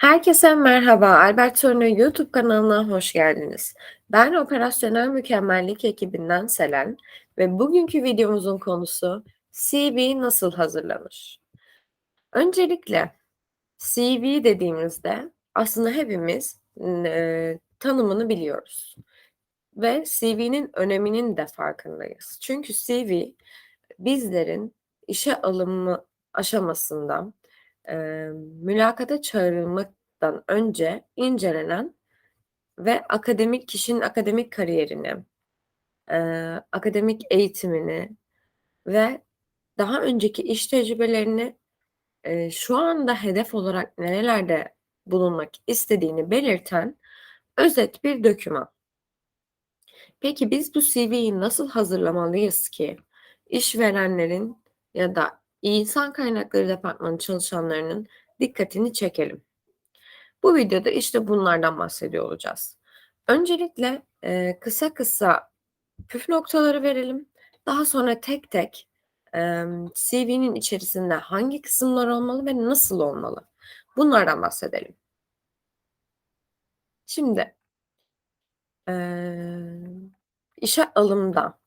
Herkese merhaba. Albert Sorunu YouTube kanalına hoş geldiniz. Ben operasyonel mükemmellik ekibinden Selen ve bugünkü videomuzun konusu CV nasıl hazırlanır? Öncelikle CV dediğimizde aslında hepimiz e, tanımını biliyoruz ve CV'nin öneminin de farkındayız. Çünkü CV bizlerin işe alımı aşamasında e, mülakata çağrılmaktan önce incelenen ve akademik kişinin akademik kariyerini, e, akademik eğitimini ve daha önceki iş tecrübelerini e, şu anda hedef olarak nerelerde bulunmak istediğini belirten özet bir doküman. Peki biz bu CV'yi nasıl hazırlamalıyız ki işverenlerin ya da insan kaynakları departmanı çalışanlarının dikkatini çekelim? Bu videoda işte bunlardan bahsediyor olacağız. Öncelikle e, kısa kısa püf noktaları verelim. Daha sonra tek tek e, CV'nin içerisinde hangi kısımlar olmalı ve nasıl olmalı? Bunlardan bahsedelim. Şimdi e, işe alımda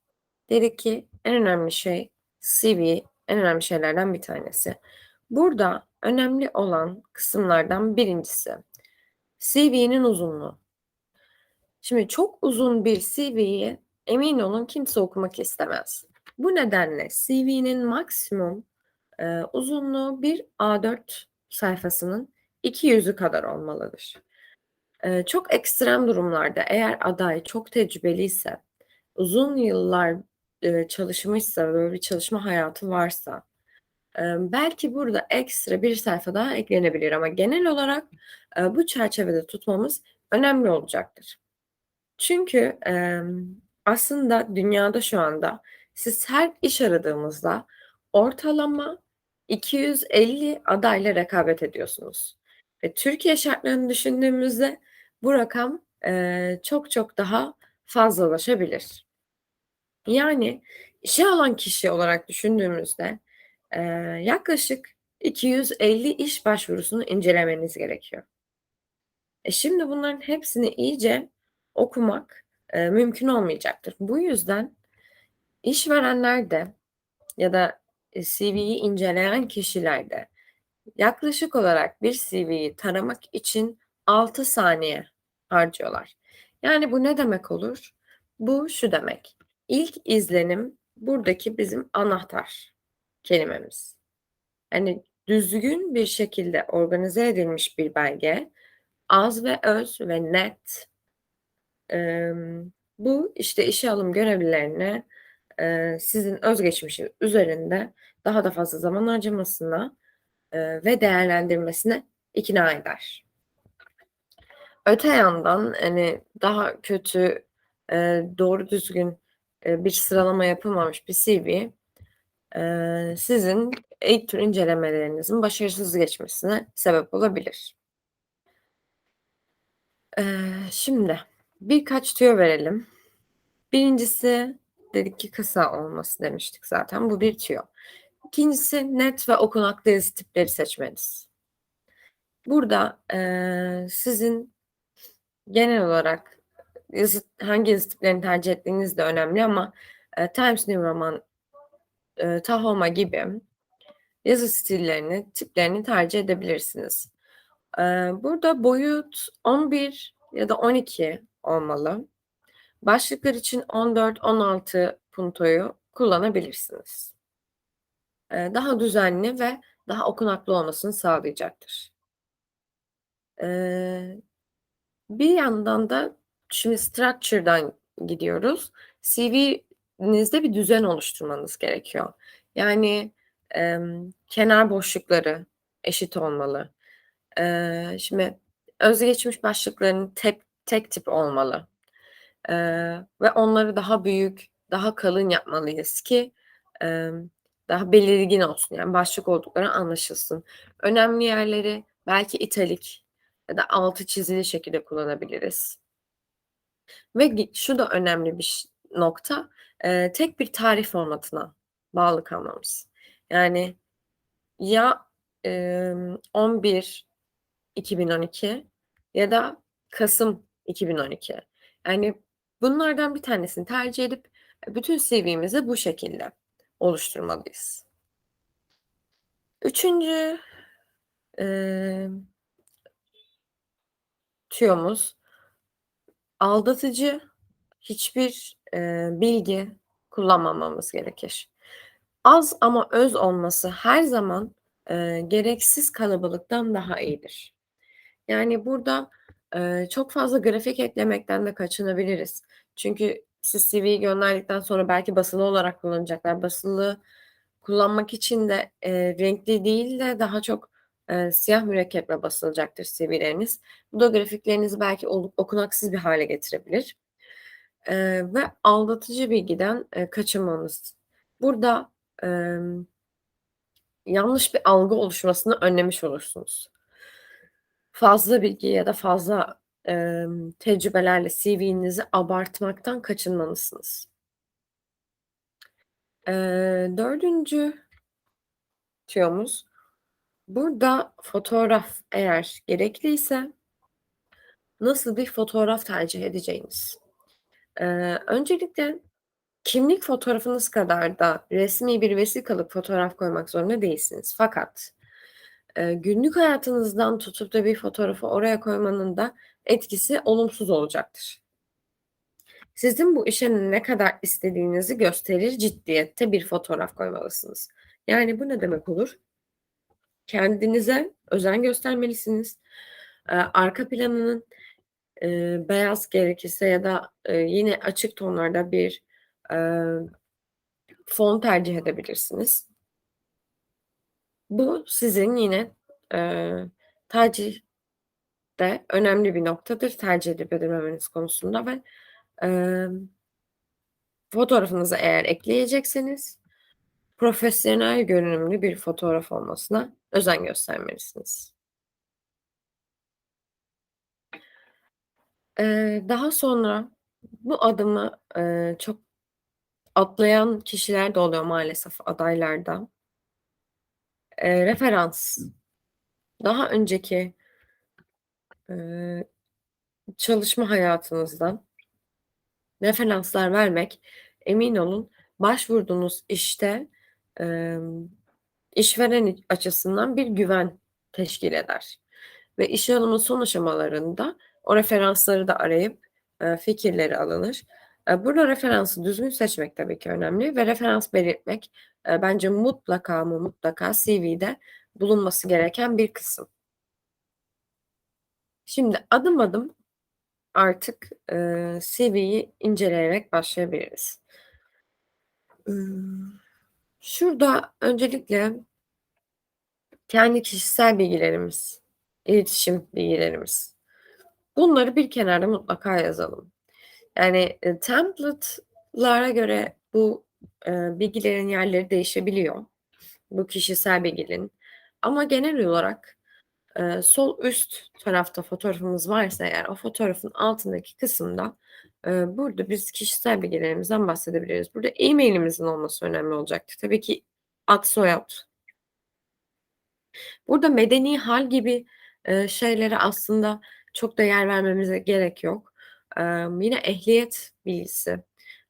dedik ki en önemli şey CV en önemli şeylerden bir tanesi. Burada önemli olan kısımlardan birincisi CV'nin uzunluğu. Şimdi çok uzun bir CV'yi emin olun kimse okumak istemez. Bu nedenle CV'nin maksimum e, uzunluğu bir A4 sayfasının iki yüzü kadar olmalıdır. E, çok ekstrem durumlarda eğer aday çok tecrübeliyse, uzun yıllar e, çalışmışsa, böyle bir çalışma hayatı varsa belki burada ekstra bir sayfa daha eklenebilir ama genel olarak bu çerçevede tutmamız önemli olacaktır. Çünkü aslında dünyada şu anda siz her iş aradığımızda ortalama 250 adayla rekabet ediyorsunuz. Ve Türkiye şartlarını düşündüğümüzde bu rakam çok çok daha fazlalaşabilir. Yani işe alan kişi olarak düşündüğümüzde e, yaklaşık 250 iş başvurusunu incelemeniz gerekiyor. E şimdi bunların hepsini iyice okumak e, mümkün olmayacaktır. Bu yüzden işverenler de ya da CV'yi inceleyen kişiler de yaklaşık olarak bir CV'yi taramak için 6 saniye harcıyorlar. Yani bu ne demek olur? Bu şu demek. İlk izlenim buradaki bizim anahtar kelimemiz. Yani düzgün bir şekilde organize edilmiş bir belge, az ve öz ve net. Ee, bu işte işe alım görevlilerine e, sizin özgeçmişi üzerinde daha da fazla zaman harcamasına e, ve değerlendirmesine ikna eder. Öte yandan hani daha kötü, e, doğru düzgün e, bir sıralama yapılmamış bir CV e, sizin ilk tür incelemelerinizin başarısız geçmesine sebep olabilir. E, şimdi birkaç tüyo verelim. Birincisi dedik ki kısa olması demiştik zaten. Bu bir tüyo. İkincisi net ve okunaklı yazı tipleri seçmeniz. Burada e, sizin genel olarak yazı, hangi yazı tiplerini tercih ettiğiniz de önemli ama e, Times New Roman, e, Tahoma gibi yazı stillerini, tiplerini tercih edebilirsiniz. E, burada boyut 11 ya da 12 olmalı. Başlıklar için 14-16 puntoyu kullanabilirsiniz. E, daha düzenli ve daha okunaklı olmasını sağlayacaktır. E, bir yandan da Şimdi structure'dan gidiyoruz. CV'nizde bir düzen oluşturmanız gerekiyor. Yani e, kenar boşlukları eşit olmalı. E, şimdi özgeçmiş başlıkların tek, tek tip olmalı. E, ve onları daha büyük, daha kalın yapmalıyız ki e, daha belirgin olsun. Yani başlık oldukları anlaşılsın. Önemli yerleri belki italik ya da altı çizili şekilde kullanabiliriz. Ve şu da önemli bir nokta, eee, tek bir tarih formatına bağlı kalmamız. Yani ya, emm, 11 2012 ya da Kasım 2012. Yani bunlardan bir tanesini tercih edip bütün CV'mizi bu şekilde oluşturmalıyız. Üçüncü emm tüyomuz aldatıcı hiçbir, eee, bilgi kullanmamamız gerekir. Az ama öz olması her zaman, eee, gereksiz kalabalıktan daha iyidir. Yani burada, eee, çok fazla grafik eklemekten de kaçınabiliriz. Çünkü siz CV'yi gönderdikten sonra belki basılı olarak kullanacaklar. Basılı kullanmak için de, eee, renkli değil de daha çok, eee, siyah mürekkeple basılacaktır CV'leriniz. Bu da grafiklerinizi belki okunaksız bir hâle getirebilir, eee, ve aldatıcı bilgiden, eee, kaçınmamız. Burada, emm yanlış bir algı oluşmasını önlemiş olursunuz. Fazla bilgi ya da fazla, emm, tecrübelerle CV'nizi abartmaktan kaçınmalısınız. Eee, 4'üncü tüyomuz, burada fotoğraf eğer gerekliyse nasıl bir fotoğraf tercih edeceğiniz. Eee, öncelikle kimlik fotoğrafınız kadar da resmî bir vesikalık fotoğraf koymak zorunda değilsiniz. Fakat, eee, günlük hayatınızdan tutup da bir fotoğrafı oraya koymanın da etkisi olumsuz olacaktır. Sizin bu işe ne kadar istediğinizi gösterir ciddiyette bir fotoğraf koymalısınız. Yani bu ne demek olur? Kendinize özen göstermelisiniz. Eee, arka planının, eee, beyaz gerekirse ya da, eee, yine açık tonlarda bir, eee, fon tercih edebilirsiniz. Bu sizin yine, eee, tercihte önemli bir noktadır tercih edip edilmemeniz konusunda ve, emm fotoğrafınızı eğer ekleyecekseniz profesyonel görünümlü bir fotoğraf olmasına özen göstermelisiniz. Eee, daha sonra bu adımı, eee, çok atlayan kişiler de oluyor maalesef adaylarda. Eee, referans. Daha önceki eee, çalışma hayatınızdan referanslar vermek, emin olun başvurduğunuz işte, emm, işveren i açısından bir güven teşkil eder ve işe alımın son aşamalarında o referansları da arayıp, eee, fikirleri alınır. Eee, burada referansı düzgün seçmek tabii ki önemli ve referans belirtmek, eee, bence mutlaka ama mutlaka CV'de bulunması gereken bir kısım. Şimdi adım adım artık, eee, CV'yi inceleyerek başlayabiliriz. Imm, şurada öncelikle kendi kişisel bilgilerimiz, iletişim bilgilerimiz. Bunları bir kenarda mutlaka yazalım. Yani, eee, template'lara göre bu, eee, bilgilerin yerleri değişebiliyor. Bu kişisel bilgilerin ama genel olarak, eee, sol üst tarafta fotoğrafımız varsa eğer o fotoğrafın altındaki kısımda, eee, burada biz kişisel bilgilerimizden bahsedebiliriz. Burada e-mail'imizin olması önemli olacaktır. Tabii ki ad, soyad. Burada medeni hal gibi, eee, şeylere aslında çok da yer vermemize gerek yok. Emm, yine ehliyet bilgisi.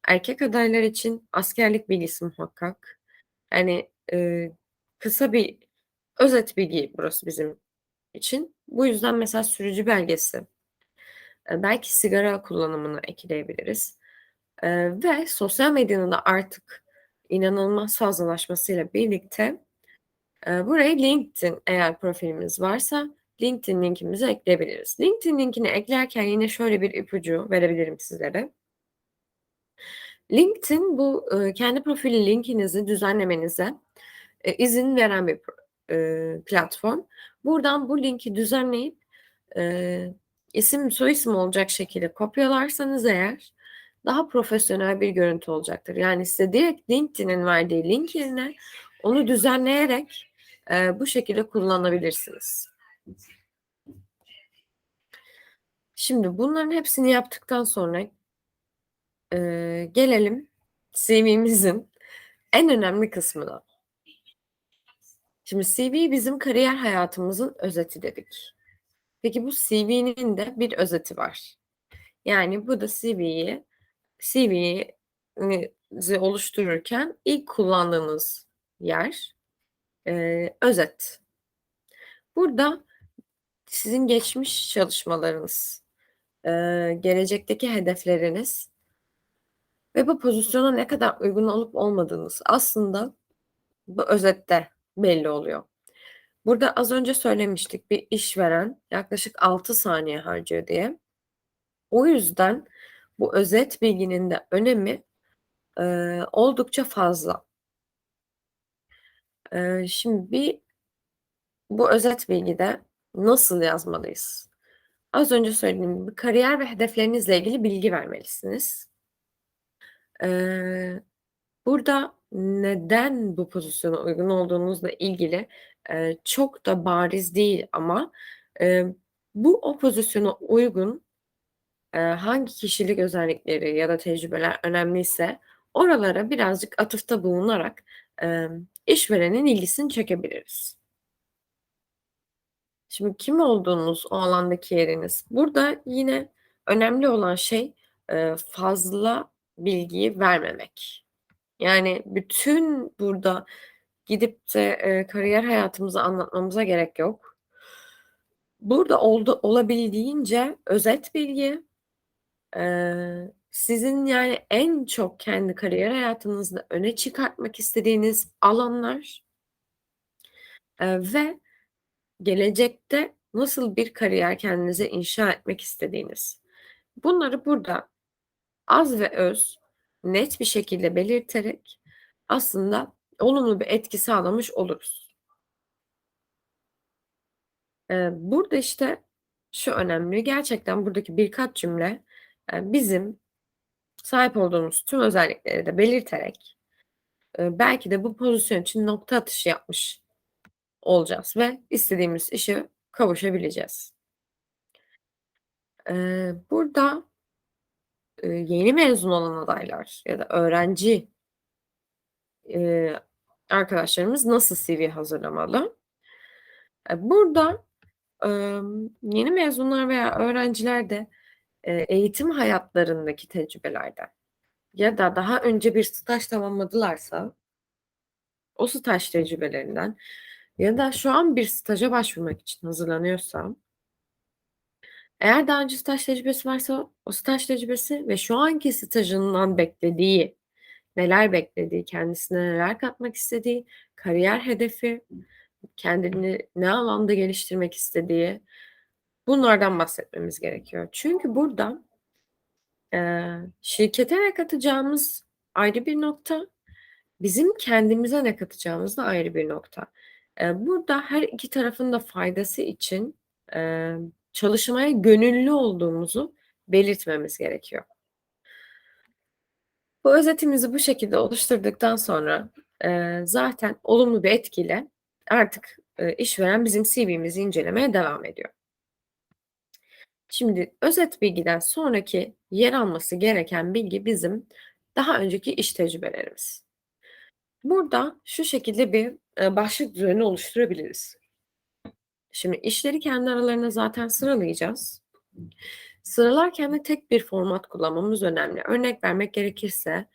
Erkek adaylar için askerlik bilgisi muhakkak. Hani, eee, kısa bir özet bilgi burası bizim için. Bu yüzden mesela sürücü belgesi, eee, belki sigara kullanımını ekleyebiliriz, eee, ve sosyal medyanın da artık inanılmaz fazlalaşmasıyla birlikte, eee, buraya LinkedIn eğer profilimiz varsa LinkedIn linkimizi ekleyebiliriz. LinkedIn linkini eklerken yine şöyle bir ipucu verebilirim sizlere. LinkedIn bu, ııı, kendi profil linkinizi düzenlemenize, eee, izin veren bir eee, platform. Buradan bu linki düzenleyip, isim soyisim olacak şekilde kopyalarsanız eğer daha profesyonel bir görüntü olacaktır. Yani size direkt LinkedIn'in verdiği link yerine onu düzenleyerek, bu şekilde kullanabilirsiniz. Şimdi bunların hepsini yaptıktan sonra eee, gelelim CV'mizin en önemli kısmına. Şimdi CV bizim kariyer hayatımızın özeti dedik. Peki bu CV'nin de bir özeti var. Yani bu da CV'yi CV'nizi oluştururken ilk kullandığınız yer, eee, özet. Burada sizin geçmiş çalışmalarınız, eee, gelecekteki hedefleriniz ve bu pozisyona ne kadar uygun olup olmadığınız aslında bu özette belli oluyor. Burada az önce söylemiştik, bir işveren yaklaşık 6 saniye harcıyor diye. O yüzden bu özet bilginin de önemi, eee, oldukça fazla. Eee, şimdi bir bu özet bilgide nasıl yazmalıyız? Az önce söylediğim gibi kariyer ve hedeflerinizle ilgili bilgi vermelisiniz. Eee, burada neden bu pozisyona uygun olduğunuzla ilgili, eee, çok da bariz değil ama, eee, bu o pozisyona uygun, eee, hangi kişilik özellikleri ya da tecrübeler önemliyse oralara birazcık atıfta bulunarak, işverenin ilgisini çekebiliriz. Şimdi kim olduğunuz, o alandaki yeriniz. Burada yine önemli olan şey, eee, fazla bilgiyi vermemek. Yani bütün burada gidip de, eee, kariyer hayatımızı anlatmamıza gerek yok. Burada oldu olabildiğince özet bilgi, eee, sizin, yani, en çok kendi kariyer hayatınızda öne çıkartmak istediğiniz alanlar ve gelecekte nasıl bir kariyer kendinize inşa etmek istediğiniz. Bunları burada az ve öz, net bir şekilde belirterek aslında olumlu bir etki sağlamış oluruz. Eee, burada, işte, şu önemli, gerçekten buradaki birkaç cümle, eee, bizim sahip olduğumuz tüm özellikleri de belirterek, eee, belki de bu pozisyon için nokta atışı yapmış olacağız ve istediğimiz işe kavuşabileceğiz. Eee, burada eee, yeni mezun olan adaylar ya da öğrenci eee, arkadaşlarımız nasıl CV hazırlamalı? Eee, burada, emm, yeni mezunlar veya öğrenciler de, eee, eğitim hayatlarındaki tecrübelerden ya da daha önce bir staj tamamladılarsa o staj tecrübelerinden ya da şu an bir staja başvurmak için hazırlanıyorsa eğer daha önce staj tecrübesi varsa o staj tecrübesi ve şu anki stajından beklediği, neler beklediği, kendisine neler katmak istediği, kariyer hedefi, kendini ne alanda geliştirmek istediği, bunlardan bahsetmemiz gerekiyor. Çünkü burada eee, şirkete ne katacağımız ayrı bir nokta, bizim kendimize ne katacağımız da ayrı bir nokta. Burada her iki tarafın da faydası için, çalışmaya gönüllü olduğumuzu belirtmemiz gerekiyor. Bu özetimizi bu şekilde oluşturduktan sonra, zaten olumlu bir etkiyle artık, işveren bizim CV'mizi incelemeye devam ediyor. Şimdi özet bilgiden sonraki yer alması gereken bilgi bizim daha önceki iş tecrübelerimiz. Burada şu şekilde bir, başlık düzeni oluşturabiliriz. Şimdi işleri kendi aralarına zaten sıralayacağız. Sıralarken de tek bir format kullanmamız önemli. Örnek vermek gerekirse,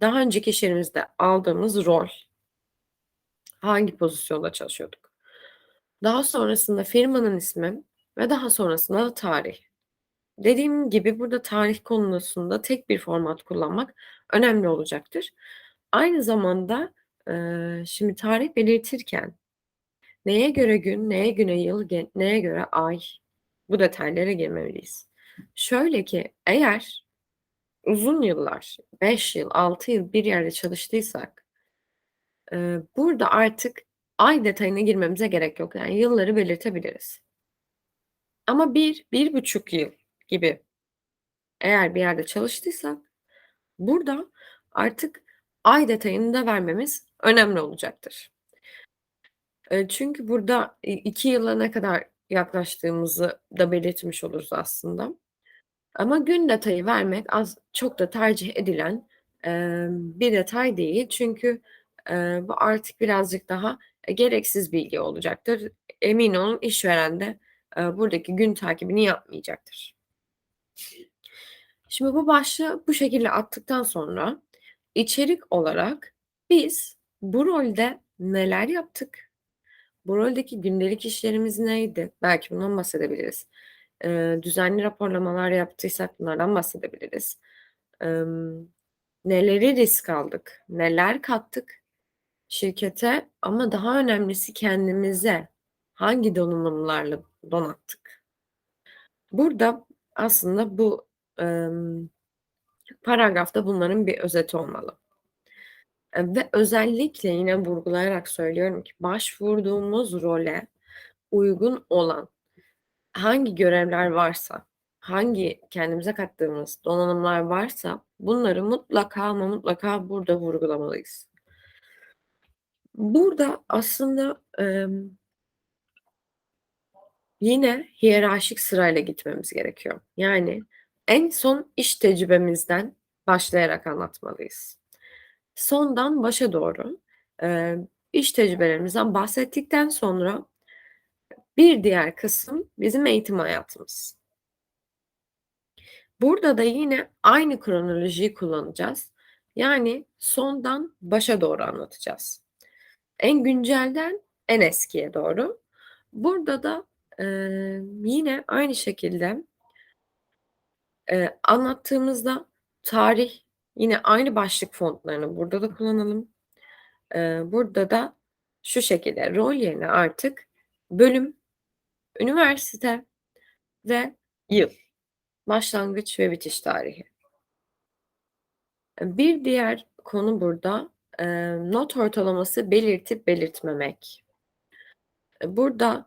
daha önceki iş yerimizde aldığımız rol hangi pozisyonda çalışıyorduk? Daha sonrasında firmanın ismi ve daha sonrasında da tarih. Dediğim gibi burada tarih konusunda tek bir format kullanmak önemli olacaktır. Aynı zamanda, eee, şimdi tarih belirtirken neye göre gün, neye göre yıl, neye göre ay bu detaylara girmemeliyiz. Şöyle ki eğer uzun yıllar, 5 yıl, 6 yıl bir yerde çalıştıysak eee, burada artık ay detayına girmemize gerek yok. Yani yılları belirtebiliriz. Ama 1-1,5 yıl gibi eğer bir yerde çalıştıysak burada artık ay detayını da vermemiz önemli olacaktır. Çünkü burada i 2 yıla ne kadar yaklaştığımızı da belirtmiş oluruz aslında. Ama gün detayı vermek az çok da tercih edilen, bir detay değil. Çünkü, bu artık birazcık daha e, gereksiz bilgi olacaktır. Emin olun işveren de, buradaki gün takibini yapmayacaktır. Şimdi bu başlığı bu şekilde attıktan sonra içerik olarak biz bu rolde neler yaptık? Bu roldeki gündelik işlerimiz neydi? Belki bundan bahsedebiliriz. Eee, düzenli raporlamalar yaptıysak bunlardan bahsedebiliriz. Emm, neleri risk aldık? Neler kattık şirkete ama daha önemlisi kendimize hangi donanımlarla donattık? Burada aslında bu, emm, paragrafta bunların bir özeti olmalı. Eee, ve özellikle yine vurgulayarak söylüyorum ki başvurduğumuz role uygun olan hangi görevler varsa, hangi kendimize kattığımız donanımlar varsa bunları mutlaka ama mutlaka burada vurgulamalıyız. Burada aslında, emm yine hiyerarşik sırayla gitmemiz gerekiyor. Yani en son iş tecrübemizden başlayarak anlatmalıyız. Sondan başa doğru, eee, iş tecrübelerimizden bahsettikten sonra bir diğer kısım bizim eğitim hayatımız. Burada da yine aynı kronolojiyi kullanacağız. Yani sondan başa doğru anlatacağız. En güncelden en eskiye doğru. Burada da, eee, yine aynı şekilde eee, anlattığımızda tarih yine aynı başlık fontlarını burada da kullanalım. Eee, burada da şu şekilde rol yerine artık bölüm, üniversite ve yıl, başlangıç ve bitiş tarihi. Bir diğer konu burada, eee, not ortalaması belirtip belirtmemek. Burada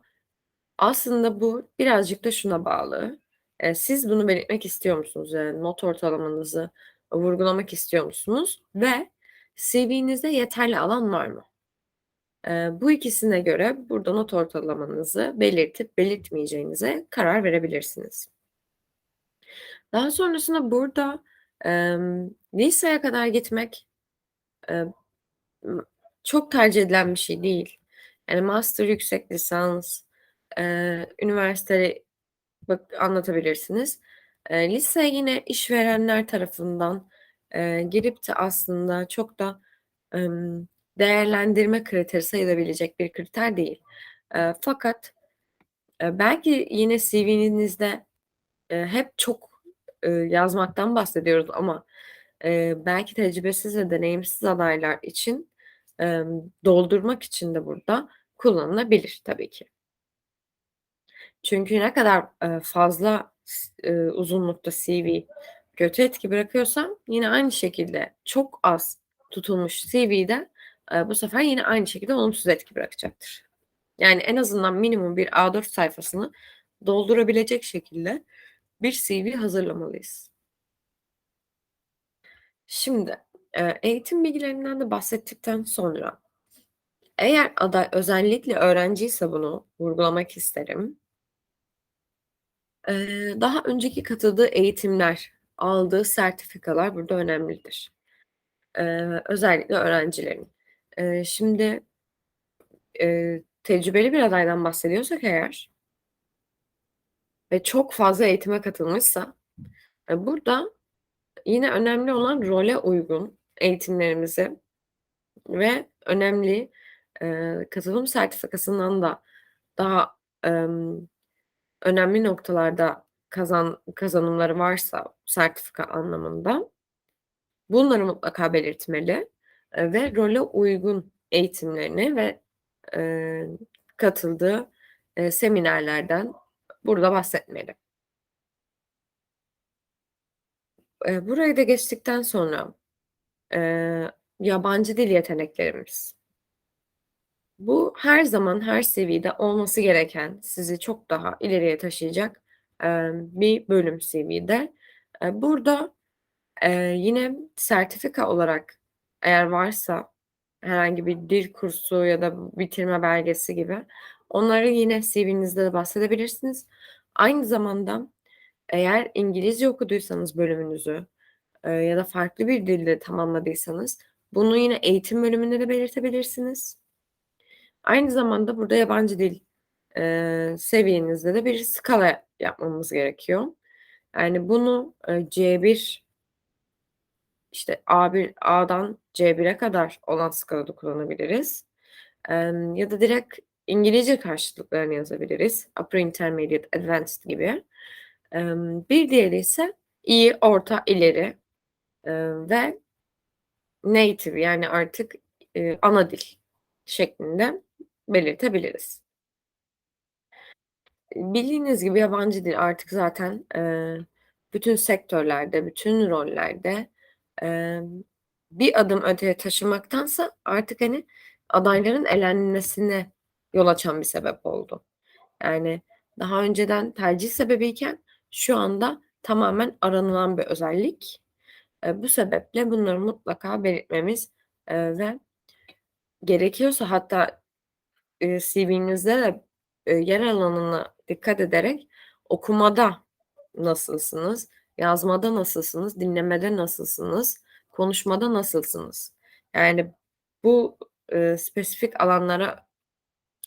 aslında bu birazcık da şuna bağlı. Siz bunu belirtmek istiyor musunuz? Yani not ortalamanızı vurgulamak istiyor musunuz ve CV'nizde yeterli alan var mı? Bu ikisine göre burada not ortalamanızı belirtip belirtmeyeceğinize karar verebilirsiniz. Daha sonrasında burada, emm, liseye kadar gitmek, çok tercih edilen bir şey değil. Yani master, yüksek lisans, üniversite bak anlatabilirsiniz. Eee, lise yine işverenler tarafından, eee, girip de aslında çok da, emm, değerlendirme kriteri sayılabilecek bir kriter değil. Eee, fakat, eee, belki yine CV'nizde, eee, hep çok, ııı, yazmaktan bahsediyoruz ama, eee, belki tecrübesiz ve deneyimsiz adaylar için, emm, doldurmak için de burada kullanılabilir tabii ki. Çünkü ne kadar, eee, fazla ııı, uzunlukta CV kötü etki bırakıyorsa yine aynı şekilde çok az tutulmuş CV'de, eee, bu sefer yine aynı şekilde olumsuz etki bırakacaktır. Yani en azından minimum bir A4 sayfasını doldurabilecek şekilde bir CV hazırlamalıyız. Şimdi, eğitim bilgilerinden de bahsettikten sonra eğer aday özellikle öğrenciyse bunu vurgulamak isterim. Daha önceki katıldığı eğitimler, aldığı sertifikalar burada önemlidir. Özellikle öğrencilerin. Şimdi, tecrübeli bir adaydan bahsediyorsak eğer ve çok fazla eğitime katılmışsa, eee, burada yine önemli olan role uygun eğitimlerimizi ve önemli, katılım sertifikasından da daha, emm, önemli noktalarda kazan kazanımları varsa sertifika anlamında bunları mutlaka belirtmeli, eee, ve role uygun eğitimlerini ve, eee, katıldığı, eee, seminerlerden burada bahsetmeli. Eee, burayı da geçtikten sonra, eee, yabancı dil yeteneklerimiz. Bu her zaman her seviyede olması gereken, sizi çok daha ileriye taşıyacak, emm, bir bölüm CV'de. Eee, burada, eee, yine sertifika olarak eğer varsa herhangi bir dil kursu ya da bitirme belgesi gibi onları yine CV'nizde de bahsedebilirsiniz. Aynı zamanda eğer İngilizce okuduysanız bölümünüzü, eee, ya da farklı bir dilde tamamladıysanız bunu yine eğitim bölümünde de belirtebilirsiniz. Aynı zamanda burada yabancı dil, eee, seviyenizde de bir skala yapmamız gerekiyor. Yani bunu, eee, C1 işte A1 A'dan C1'e kadar olan skalada kullanabiliriz. Emm, ya da direkt İngilizce karşılıklarını yazabiliriz. Upper Intermediate, Advanced gibi. Emm, bir diğeri ise iyi, orta, ileri, eee, ve native yani artık, eee, ana dil şeklinde belirtebiliriz. Bildiğiniz gibi yabancı dil artık zaten, eee, bütün sektörlerde, bütün rollerde, emm, bir adım öteye taşımaktansa artık, hani, adayların elenmesine yol açan bir sebep oldu. Yani daha önceden tercih sebebiyken şu anda tamamen aranılan bir özellik. Eee, bu sebeple bunları mutlaka belirtmemiz, eee, ve gerekiyorsa hatta, CV'nizde de, eee, yer alanına dikkat ederek okumada nasılsınız, yazmada nasılsınız, dinlemede nasılsınız, konuşmada nasılsınız? Yani bu, eee, spesifik alanlara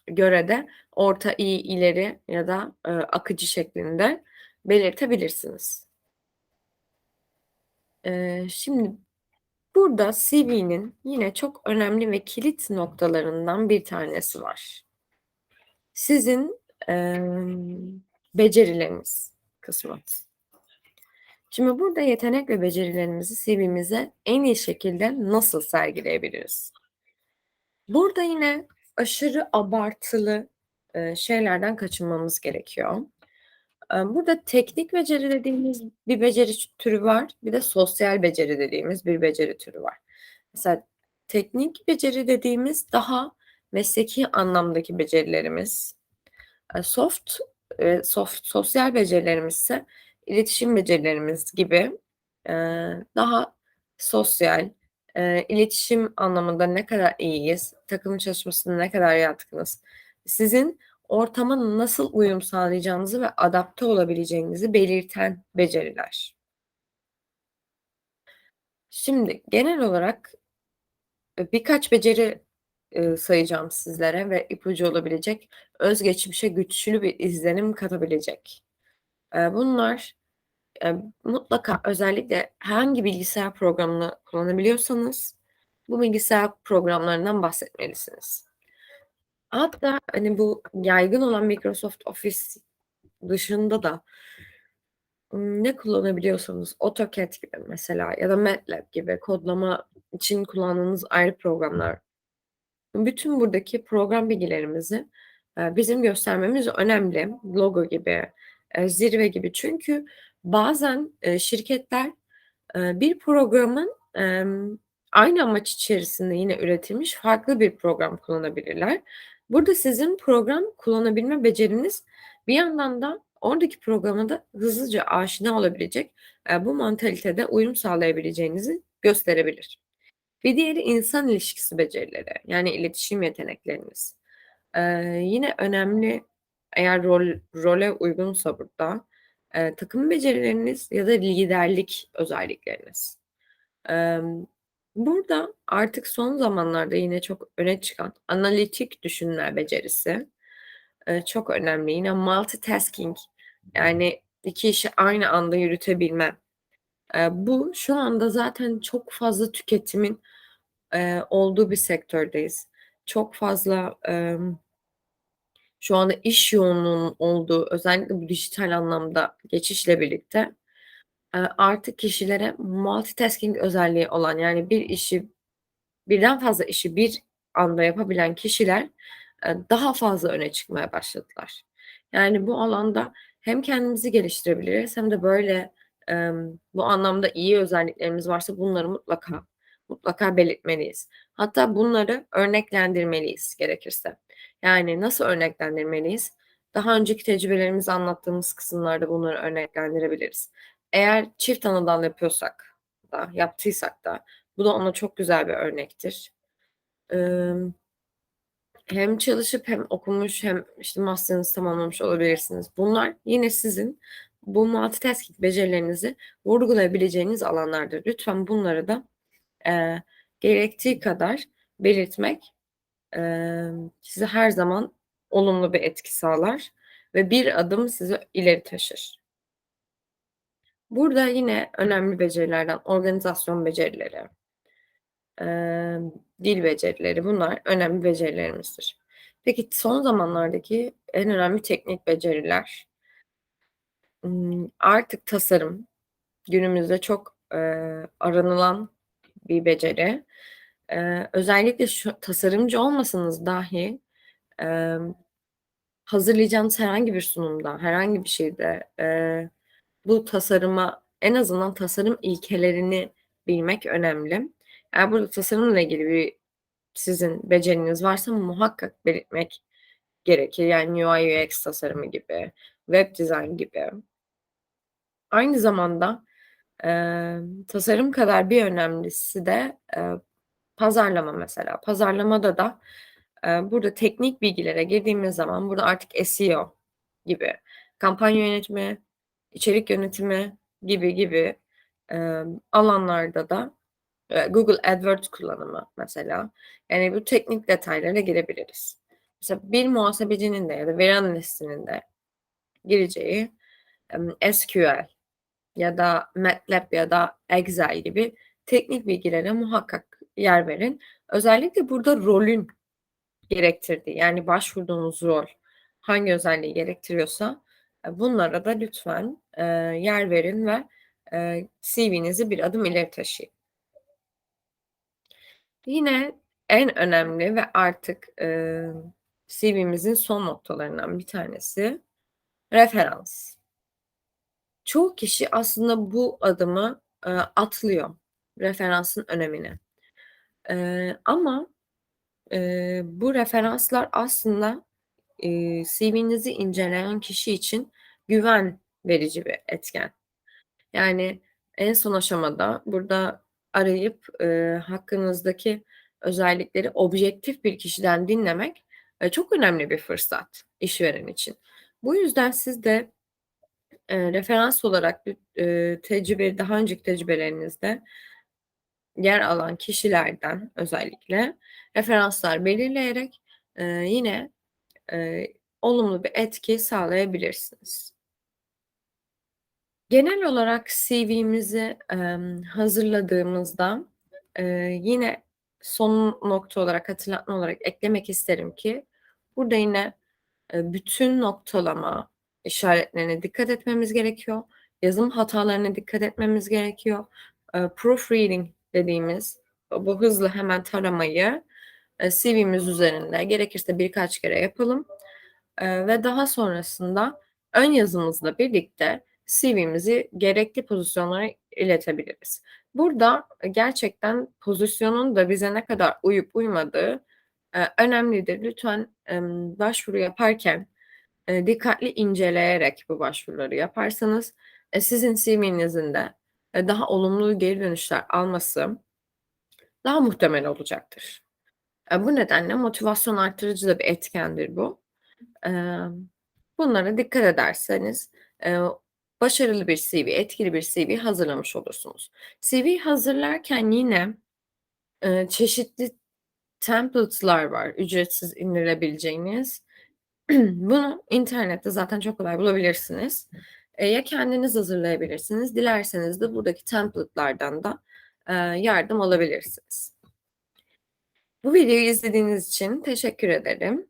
göre de orta, iyi, ileri ya da, eee, akıcı şeklinde belirtebilirsiniz. Eee, şimdi burada CV'nin yine çok önemli ve kilit noktalarından bir tanesi var. Sizin, emm, becerileriniz kısmı. Şimdi burada yetenek ve becerilerimizi CV'mize en iyi şekilde nasıl sergileyebiliriz? Burada yine aşırı abartılı, eee, şeylerden kaçınmamız gerekiyor. Burada teknik beceri dediğimiz bir beceri türü var, bir de sosyal beceri dediğimiz bir beceri türü var. Mesela teknik beceri dediğimiz daha mesleki anlamdaki becerilerimiz. Soft, eee, sof sosyal becerilerimizse iletişim becerilerimiz gibi, daha sosyal, iletişim anlamında ne kadar iyiyiz, takım çalışmasına ne kadar yatkınız, sizin ortama nasıl uyum sağlayacağınızı ve adapte olabileceğinizi belirten beceriler. Şimdi genel olarak, eee, birkaç beceri, eee, sayacağım sizlere ve ipucu olabilecek, öz geçmişe güçlü bir izlenim katabilecek. Eee, bunlar, mutlaka özellikle hangi bilgisayar programını kullanabiliyorsanız bu bilgisayar programlarından bahsetmelisiniz. Hatta, hani, bu yaygın olan Microsoft Office dışında da ne kullanabiliyorsanız AutoCAD gibi mesela ya da MATLAB gibi kodlama için kullandığınız ayrı programlar. Bütün buradaki program bilgilerimizi, bizim göstermemiz önemli. Logo gibi, zirve gibi. Çünkü bazen, şirketler, bir programın, aynı amaç içerisinde yine üretilmiş farklı bir program kullanabilirler. Burada sizin program kullanabilme beceriniz bir yandan da oradaki programa da hızlıca aşina olabilecek, eee, bu mantalitede uyum sağlayabileceğinizi gösterebilir. Bir diğeri insan ilişkisi becerileri, yani iletişim yetenekleriniz. Eee, yine önemli eğer rol role uygunsa burada, eee, takım becerileriniz ya da liderlik özellikleriniz. Burada artık son zamanlarda yine çok öne çıkan analitik düşünme becerisi, çok önemli. Yine multitasking yani 2 işi aynı anda yürütebilme. Bu şu anda zaten çok fazla tüketimin, olduğu bir sektördeyiz. Çok fazla, şu anda iş yoğunluğunun olduğu, özellikle bu dijital anlamda geçişle birlikte, artık kişilere multitasking özelliği olan, yani bir işi, birden fazla işi bir anda yapabilen kişiler, daha fazla öne çıkmaya başladılar. Yani bu alanda hem kendimizi geliştirebiliriz hem de böyle, bu anlamda iyi özelliklerimiz varsa bunları mutlaka, mutlaka belirtmeliyiz. Hatta bunları örneklendirmeliyiz gerekirse. Yani nasıl örneklendirmeliyiz? Daha önceki tecrübelerimizi anlattığımız kısımlarda bunları örneklendirebiliriz. Eğer çift ana dal yapıyorsak da, yaptıysak da bu da ona çok güzel bir örnektir. Imm hem çalışıp hem okumuş hem, işte, master'ınızı tamamlamış olabilirsiniz. Bunlar yine sizin bu multitasking becerilerinizi vurgulayabileceğiniz alanlardır. Lütfen bunları da, eee, gerektiği kadar belirtmek emm, size her zaman olumlu bir etki sağlar ve bir adım sizi ileri taşır. Burada yine önemli becerilerden organizasyon becerileri, dil becerileri bunlar önemli becerilerimizdir. Peki son zamanlardaki en önemli teknik beceriler ımm, artık tasarım günümüzde çok, aranılan bir beceri. Özellikle şu tasarımcı olmasanız dahi, hazırlayacağınız herhangi bir sunumda, herhangi bir şeyde, bu tasarıma en azından tasarım ilkelerini bilmek önemli. Eğer burada tasarımla ilgili bir sizin beceriniz varsa muhakkak belirtmek gerekir. Yani UI UX tasarımı gibi, web dizayn gibi. Aynı zamanda, emm, tasarım kadar bir önemlisi de, eee, pazarlama mesela. Pazarlamada da, eee, burada teknik bilgilere girdiğimiz zaman burada artık SEO gibi, kampanya yönetimi, içerik yönetimi gibi gibi, emm, alanlarda da, eee, Google AdWords kullanımı mesela, yani bu teknik detaylara girebiliriz. Mesela bir muhasebecinin de ya da veri analistinin de gireceği, emm, SQL ya da MATLAB ya da Excel gibi teknik bilgilere muhakkak yer verin. Özellikle burada rolün gerektirdiği, yani başvurduğunuz rol hangi özelliği gerektiriyorsa, bunlara da lütfen, eee, yer verin ve, eee, CV'nizi bir adım ileri taşıyın. Yine en önemli ve artık, ımm, CV'mizin son noktalarından bir tanesi referans. Çoğu kişi aslında bu adımı, eee, atlıyor, referansın önemini. Eee, ama, eee, bu referanslar aslında, eee, CV'nizi inceleyen kişi için güven verici bir etken. Yani en son aşamada burada arayıp, eee, hakkınızdaki özellikleri objektif bir kişiden dinlemek, eee, çok önemli bir fırsat işveren için. Bu yüzden siz de, eee, referans olarak eee, tecrübe daha önceki tecrübelerinizde yer alan kişilerden özellikle referanslar belirleyerek, eee, yine, eee, olumlu bir etki sağlayabilirsiniz. Genel olarak CV'mizi, emm, hazırladığımızda, eee, yine son nokta olarak, hatırlatma olarak eklemek isterim ki burada yine, eee, bütün noktalama işaretlerine dikkat etmemiz gerekiyor. Yazım hatalarına dikkat etmemiz gerekiyor. Eee, proofreading dediğimiz bu hızlı hemen taramayı, CV'miz üzerinde gerekirse birkaç kere yapalım, eee, ve daha sonrasında ön yazımızla birlikte CV'mizi gerekli pozisyonlara iletebiliriz. Burada gerçekten pozisyonun da bize ne kadar uyup uymadığı, eee, önemlidir. Lütfen, başvuru yaparken, dikkatli inceleyerek bu başvuruları yaparsanız, sizin CV'nizin de, daha olumlu geri dönüşler alması daha muhtemel olacaktır. Eee, bu nedenle motivasyon artırıcı da bir etkendir bu. Bunlara dikkat ederseniz, eee, başarılı bir CV, etkili bir CV hazırlamış olursunuz. CV hazırlarken yine, eee, çeşitli template'lar var ücretsiz indirebileceğiniz. Bunu internette zaten çok kolay bulabilirsiniz. Ya kendiniz hazırlayabilirsiniz, dilerseniz de buradaki template'lardan da, yardım alabilirsiniz. Bu videoyu izlediğiniz için teşekkür ederim.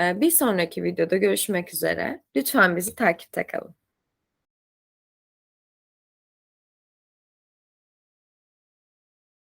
Eee, bir sonraki videoda görüşmek üzere. Lütfen bizi takipte kalın.